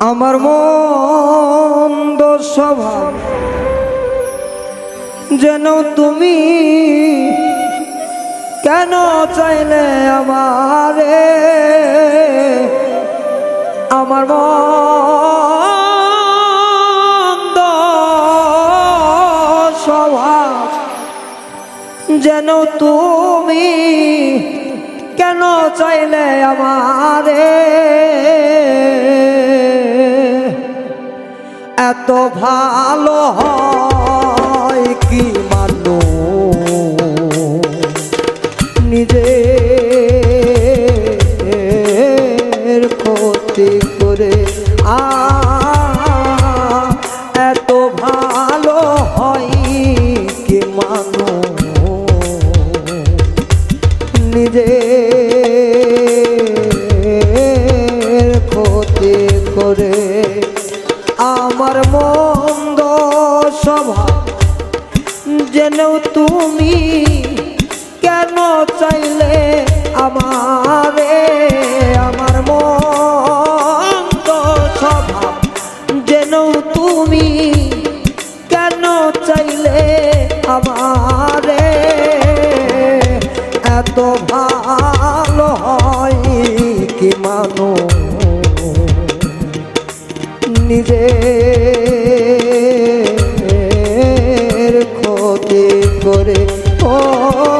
আমার মন্দ স্বভাব যেন তুমি কেন চাইলে আমারে? আমার মন্দ স্বভাব যেন তুমি কেন চাইলে আমারে? এত ভালো হয়। স্বভাব। যেন তুমি কেন চাইলে আমারে? আমার মন্দ স্বভাব। যেন তুমি কেন চাইলে আমারে? এত ভালো হয় কি মানো নিজের ও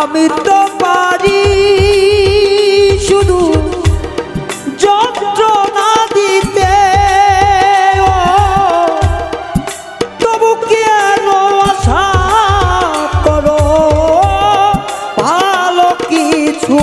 আমি তো পারি শুধু যন্ত্রণা দিতে। তবু কেন আশা করো? ভালো কিছু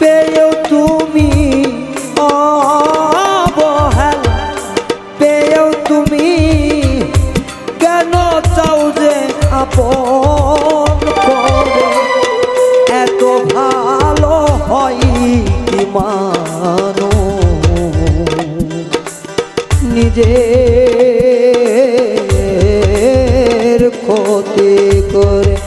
পেয়েও তুমি অবহেলা। তুমি কেন ভালো হয় নিজের ক্ষতি করে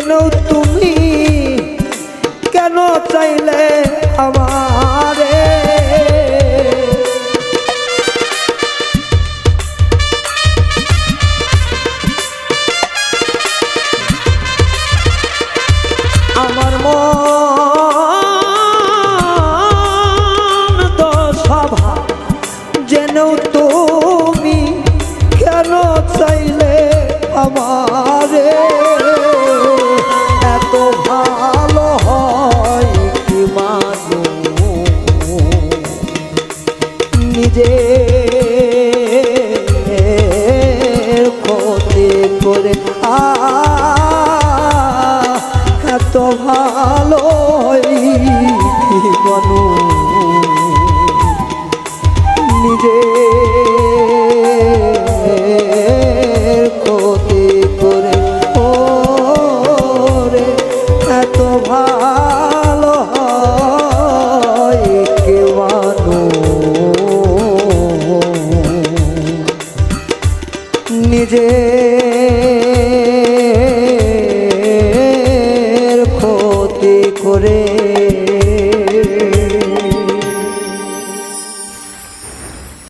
যেন তুমি? কেন চাইলে আমারে